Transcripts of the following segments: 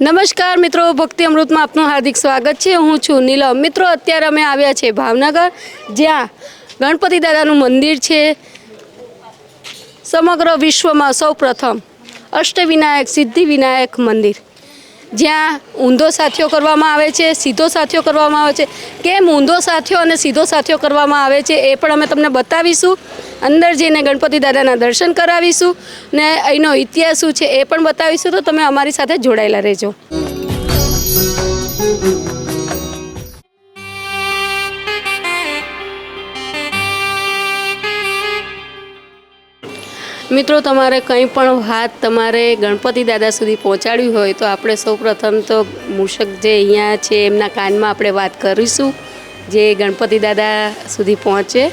નમસ્કાર મિત્રો, ભક્તિ અમૃતમાં આપનું હાર્દિક સ્વાગત છે. હું છું નીલમ. મિત્રો, અત્યારે અમે આવ્યા છે ભાવનગર, જ્યાં ગણપતિ દાદાનું મંદિર છે. સમગ્ર વિશ્વમાં સૌ પ્રથમ અષ્ટવિનાયક સિદ્ધિવિનાયક મંદિર. જ્યાં ઊંધો સાથીઓ કરવામાં આવે છે, સીધો સાથીઓ કરવામાં આવે છે. કેમ ઊંધો સાથીઓ અને સીધો સાથીઓ કરવામાં આવે છે એ પણ અમે તમને બતાવીશું. અંદર જઈને ગણપતિ દાદાના દર્શન કરાવીશું ને અહીંનો ઇતિહાસ શું છે એ પણ બતાવીશું. તો તમે અમારી સાથે જોડાયેલા રહેજો. મિત્રો, તમારે કંઈ પણ વાત તમારે ગણપતિ દાદા સુધી પહોંચાડવી હોય તો આપણે સૌપ્રથમ તો મૂષક જે અહીંયા છે, એમના કાનમાં આપણે વાત કરીશું, જે ગણપતિ દાદા સુધી પહોંચે.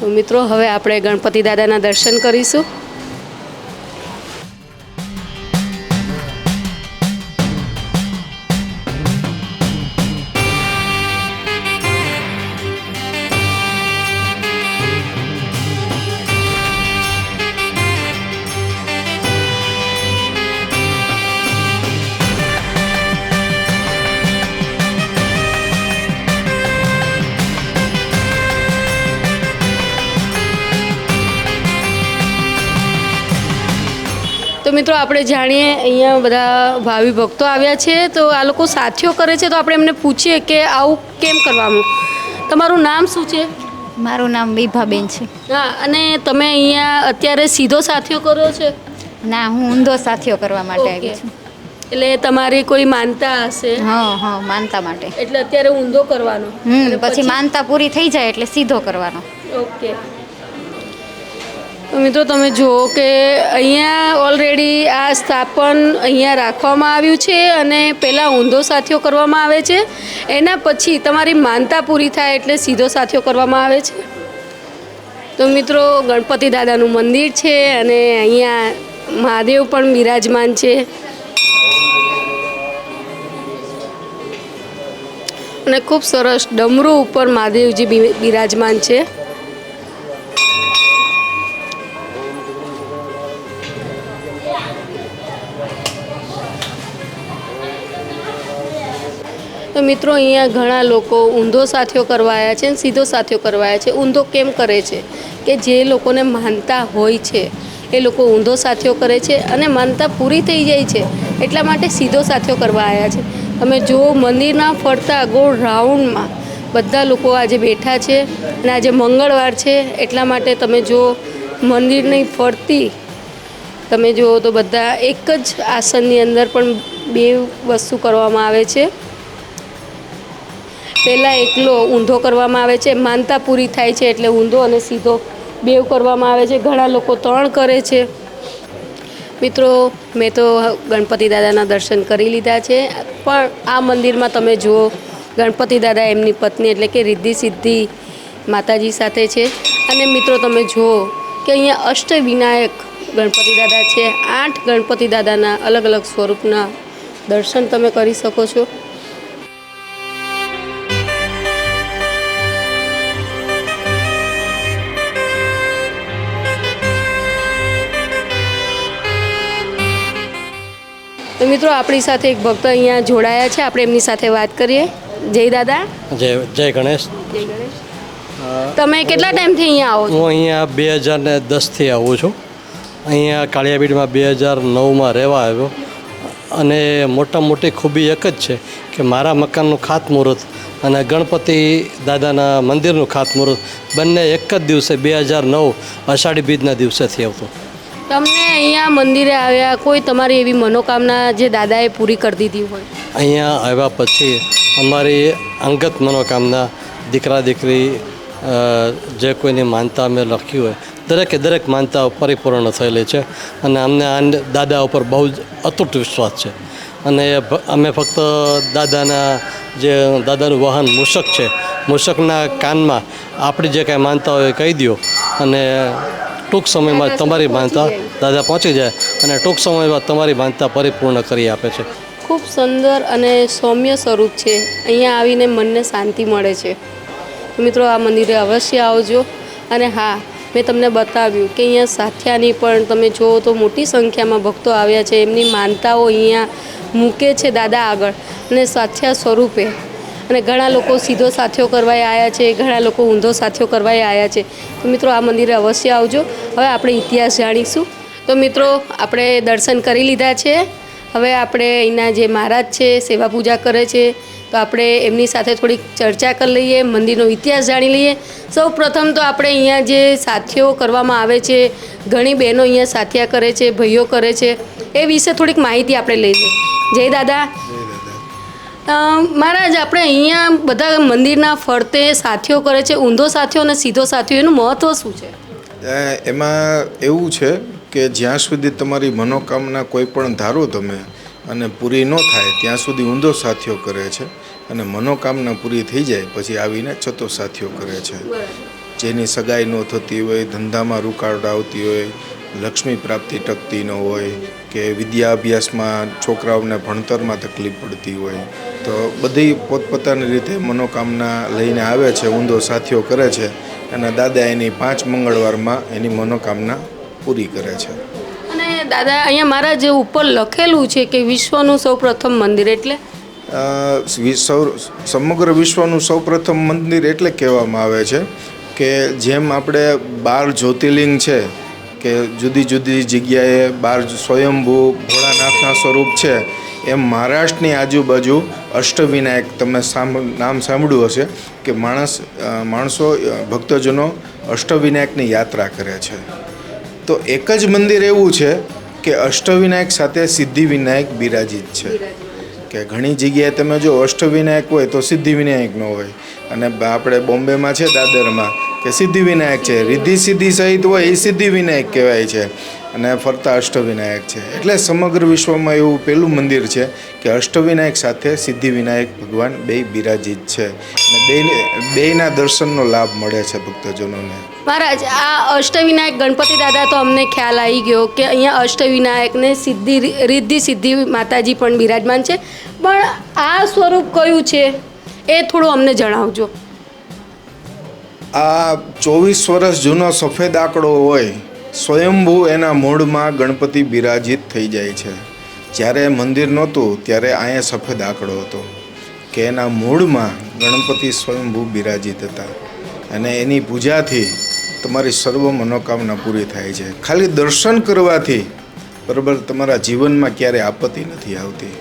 તો મિત્રો, હવે આપણે ગણપતિ દાદાના દર્શન કરીશું. તો મિત્રો આપણે જાણીએ અહીંયા બધા ભાવિ ભક્તો આવ્યા છે તો આ લોકો સાથીઓ કરે છે તો આપણે એમને પૂછીએ કે આવું કેમ કરવાનું તમારું નામ શું છે? મારું નામ વિભાબેન છે. હા અને તમે અહીંયા અત્યારે સીધો સાથીઓ કરો છે? ના હું ઊંધો સાથીઓ કરવા માટે આવી છું. એટલે તમારી કોઈ માનતા હશે? હા હા માનતા માટે. એટલે અત્યારે ઊંધો કરવાનો. પછી? માનતા પૂરી થઈ જાય એટલે સીધો કરવાનો. ઓકે. મિત્રો, તમે જુઓ કે અહીંયા ઓલરેડી આ સ્થાપન અહીંયા રાખવામાં આવ્યું છે અને પહેલાં ઊંધો સાથીઓ કરવામાં આવે છે. એના પછી તમારી માનતા પૂરી થાય એટલે સીધો સાથીઓ કરવામાં આવે છે. તો મિત્રો, ગણપતિ દાદાનું મંદિર છે અને અહીંયા મહાદેવ પણ બિરાજમાન છે. અને ખૂબ સરસ ડમરૂ ઉપર મહાદેવજી બિરાજમાન છે. તો મિત્રો અહીંયા ઘણા લોકો ઊંધો સાથીઓ કરવાયા છે અને સીધો સાથીઓ કરવાયા છે. ઊંધો કેમ કરે છે? કે જે લોકોને માનતા હોય છે, એ લોકો ઊંધો સાથીઓ કરે છે અને માનતા પૂરી થઈ જાય છે, એટલા માટે સીધો સાથીઓ કરવા આવ્યા છે. તમે જુઓ મંદિરના ફરતા ગોળ રાઉન્ડમાં બધા લોકો આજે બેઠા છે અને આજે મંગળવાર છે, એટલા માટે તમે જો મંદિરની ફરતી, તમે જુઓ તો બધા એક જ આસનની અંદર પણ બે વસ્તુ કરવામાં આવે છે. પહેલાં એકલો ઊંધો કરવામાં આવે છે, માનતા પૂરી થાય છે એટલે ઊંધો અને સીધો બેવ કરવામાં આવે છે, ઘણા લોકો ત્રણ કરે છે. મિત્રો, મેં તો ગણપતિ દાદાના દર્શન કરી લીધા છે, પણ આ મંદિરમાં તમે જુઓ, ગણપતિ દાદા એમની પત્ની એટલે કે રિદ્ધિ સિદ્ધિ માતાજી સાથે છે. અને મિત્રો, તમે જુઓ કે અહીંયા અષ્ટવિનાયક ગણપતિ દાદા છે, આઠ ગણપતિ દાદાના અલગ અલગ સ્વરૂપના દર્શન તમે કરી શકો છો. તો મિત્રો આપણી સાથે એક ભક્ત અહીંયા જોડાયા છે. આપણે એમની સાથે વાત કરીએ. જય દાદા. જય જય ગણેશ. જય ગણેશ. તમે કેટલા ટાઈમથી અહીંયા આવો હું અહીંયા બે હજાર ને દસથી આવું છું. અહીંયા કાળિયાબીડમાં બે હજાર નવમાં રહેવા આવ્યો. અને મોટા મોટી ખૂબી એક જ છે કે મારા મકાનનું ખાતમુહૂર્ત અને ગણપતિ દાદાના મંદિરનું ખાતમુહૂર્ત બંને એક જ દિવસે બે હજાર નવ અષાઢી બીજના દિવસેથી આવતું. તમને અહીંયા મંદિરે આવ્યા, કોઈ તમારી એવી મનોકામના જે દાદાએ પૂરી કરી દીધી હોય? અહીંયા આવ્યા પછી અમારી અંગત મનોકામના, દીકરા, દીકરી જે કોઈની માનતા અમે લખી હોય, દરેકે દરેક માનતા પરિપૂર્ણ થયેલી છે અને અમને આ દાદા ઉપર બહુ જ અતૂટ વિશ્વાસ છે. અને અમે ફક્ત દાદાના જે દાદાનું વાહન મૂષક છે, મૂષકના કાનમાં આપણી જે કાંઈ માનતા હોય કહી દો અને ટૂંક સમયમાં તમારી માનતા દાદા પહોંચી જાય અને ટૂંક સમયમાં તમારી માનતા પરિપૂર્ણ કરી આપે છે. ખૂબ સુંદર અને સૌમ્ય સ્વરૂપ છે. અહીંયા આવીને મનને શાંતિ મળે છે. મિત્રો આ મંદિરે અવશ્ય આવજો. અને હા મેં તમને બતાવ્યું કે અહીંયા સાથિયાની પણ તમે જુઓ તો મોટી સંખ્યામાં ભક્તો આવ્યા છે. એમની માનતાઓ અહીંયા મૂકે છે દાદા આગળ. અને સાથિયા સ્વરૂપે. અને ઘણા લોકો સીધો સાથિયો કરવાએ આવ્યા છે, ઘણા લોકો ઊંધો સાથિયો કરવાએ આવ્યા છે. તો મિત્રો, આ મંદિરે અવશ્ય આવજો. હવે આપણે ઇતિહાસ જાણીશું. તો મિત્રો, આપણે દર્શન કરી લીધા છે. હવે આપણે અહીંના જે મહારાજ છે, સેવા પૂજા કરે છે. તો આપણે એમની સાથે થોડીક ચર્ચા કરી લઈએ, મંદિરનો ઇતિહાસ જાણી લઈએ. સૌ પ્રથમ તો આપણે અહીંયા જે સાથીઓ કરવામાં આવે છે, ઘણી બહેનો અહીંયા સાથિયા કરે છે, ભાઈઓ કરે છે, એ વિશે થોડીક માહિતી આપણે લઈ લઈએ. જય દાદા. મહારાજ આપણે અહીંયા બધા મંદિરના ફરતે સાથીઓ કરે છે. ઊંધો સાથીઓ અને સીધો સાથીઓ એનું મહત્ત્વ શું છે? એમાં એવું છે કે જ્યાં સુધી તમારી મનોકામના કોઈ પણ ધારો તમે અને પૂરી ન થાય ત્યાં સુધી ઊંધો સાથીઓ કરે છે અને મનોકામના પૂરી થઈ જાય પછી આવીને છતો સાથીઓ કરે છે. જેની સગાઈ ન થતી હોય ધંધામાં રૂકાવટ આવતી હોય લક્ષ્મી પ્રાપ્તિ ટકતી ન હોય કે વિદ્યા અભ્યાસમાં છોકરાઓને ભણતરમાં તકલીફ પડતી હોય તો બધી પોતપોતાની રીતે મનોકામના લઈને આવે છે ઊંધો સાથીઓ કરે છે અને દાદા એની પાંચ મંગળવારમાં એની મનોકામના પૂરી કરે છે. અને દાદા અહીંયા મારા જે ઉપર લખેલું છે કે વિશ્વનું સૌ પ્રથમ મંદિર એટલે? સૌ- સમગ્ર વિશ્વનું સૌપ્રથમ મંદિર એટલે કહેવામાં આવે છે કે જેમ આપણે બાર જ્યોતિર્લિંગ છે કે જુદી જુદી જગ્યાએ બાર સ્વયંભૂ ભોળાનાથના સ્વરૂપ છે, એમ મહારાષ્ટ્રની આજુબાજુ અષ્ટવિનાયક તમે નામ સાંભળ્યું હશે કે માણસ માણસો ભક્તજનો અષ્ટવિનાયકની યાત્રા કરે છે. તો એક જ મંદિર એવું છે કે અષ્ટવિનાયક સાથે સિદ્ધિવિનાયક બિરાજિત છે. કે ઘણી જગ્યાએ તમે જો અષ્ટવિનાયક હોય તો સિદ્ધિવિનાયકનો હોય. અને આપણે બોમ્બેમાં છે દાદરમાં કે સિદ્ધિવિનાયક છે. રિદ્ધિ સિદ્ધિ સહિત હોય એ સિદ્ધિવિનાયક કહેવાય છે. અને ફરતા અષ્ટવિનાયક છે. એટલે સમગ્ર વિશ્વમાં એવું પહેલું મંદિર છે કે અષ્ટવિનાયક સાથે સિદ્ધિવિનાયક ભગવાન બે બિરાજિત છે. અને બે બેના દર્શનનો લાભ મળે છે ભક્તજનોને. મહારાજ, આ અષ્ટવિનાયક ગણપતિ દાદા તો અમને ખ્યાલ આવી ગયો કે અહીંયા અષ્ટવિનાયકને સિદ્ધિ રિદ્ધિ સિદ્ધિ માતાજી પણ બિરાજમાન છે. પણ આ સ્વરૂપ કયું છે? એ થોડું અમને જણાવજો. આ ચોવીસ વર્ષ જૂનો સફેદ આંકડો હોય, સ્વયંભૂ એના મૂળમાં ગણપતિ બિરાજિત થઈ જાય છે. જ્યારે મંદિર નહોતું, ત્યારે અહીંયા સફેદ આંકડો હતો. કે એના મૂળમાં ગણપતિ સ્વયંભૂ બિરાજિત હતા. અને એની પૂજાથી તમારી સર્વ મનોકામના પૂરી થાય છે. ખાલી દર્શન કરવાથી બરાબર તમારા જીવનમાં ક્યારે આપત્તિ નથી આવતી.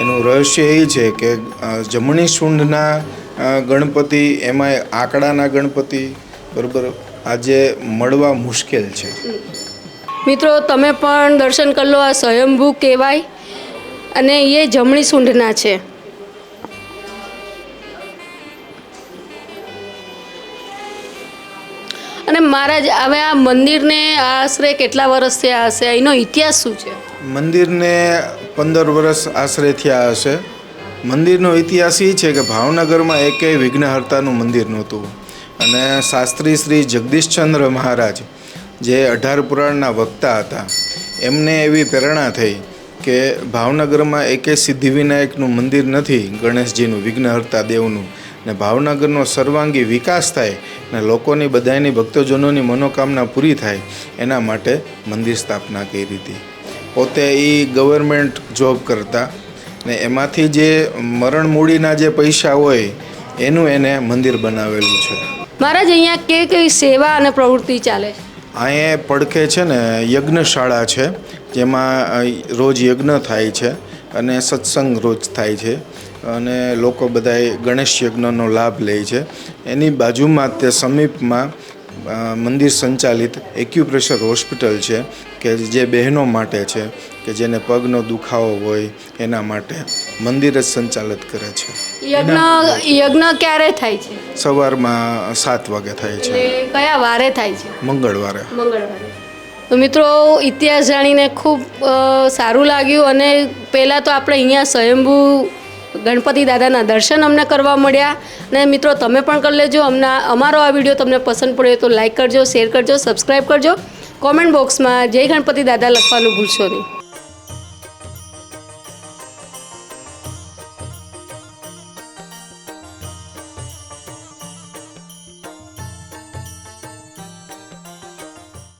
એનું રહસ્ય એ છે કે જમણી સૂંઢના ગણપતિ એમાંય આંકડાના ગણપતિ બરાબર? આજે મળવા મુશ્કેલ છે. મિત્રો તમે પણ દર્શન કરી લો આ સ્વયંભૂ કહેવાય અને એ જમણી સૂંઢના છે. અને મહારાજ હવે આ મંદિરને આશરે કેટલા વર્ષ થયા હશે? એનો ઇતિહાસ શું છે? મંદિરને પંદર વર્ષ આશરે થયા હશે. મંદિરનો ઇતિહાસ એ છે કે ભાવનગરમાં એકેય વિઘ્નહર્તાનું મંદિર નહોતું. અને શાસ્ત્રી શ્રી જગદીશચંદ્ર મહારાજ જે અઢાર પુરાણના વક્તા હતા, એમને એવી પ્રેરણા થઈ કે ભાવનગરમાં એકે સિદ્ધિવિનાયકનું મંદિર નથી ગણેશજીનું વિઘ્નહર્તા દેવનું. ને ભાવનગરનો સર્વાંગી વિકાસ થાય ને લોકોની બધાની ભક્તજનોની મનોકામના પૂરી થાય, એના માટે મંદિર સ્થાપના કરી હતી. પોતે એ ગવર્મેન્ટ જોબ કરતા ને એમાંથી જે મરણ મૂડીના જે પૈસા હોય એનું એને મંદિર બનાવેલું છે. મહારાજ અહીંયા કે કઈ સેવા અને પ્રવૃત્તિ ચાલે છે? અહીંયા પડખે છે ને યજ્ઞશાળા છે જેમાં રોજ યજ્ઞ થાય છે અને સત્સંગ રોજ થાય છે અને લોકો બધાએ ગણેશ યજ્ઞનો લાભ લે છે. એની બાજુમાં તે સમીપમાં મંદિર સંચાલિત એક્યુપ્રેશર હોસ્પિટલ છે કે જે બહેનો માટે છે કે જેને પગનો દુખાવો હોય એના માટે મંદિર જ સંચાલિત કરે છે. યજ્ઞ યજ્ઞ ક્યારે થાય છે? સવારમાં સાત વાગે થાય છે. કયા વારે થાય છે? મંગળવારે. મંગળવારે. તો મિત્રો ઇતિહાસ જાણીને ખૂબ સારું લાગ્યું અને પહેલાં તો આપણે અહીંયા સ્વયંભૂ ગણપતિ દાદાના દર્શન અમને કરવા મળ્યા. અને મિત્રો, તમે પણ કરી લેજો. અમને અમારો આ વીડિયો તમને પસંદ પડ્યો તો લાઇક કરજો શેર કરજો સબસ્ક્રાઈબ કરજો. કોમેન્ટ બોક્સમાં જય ગણપતિ દાદા લખવાનું ભૂલશો નહીં.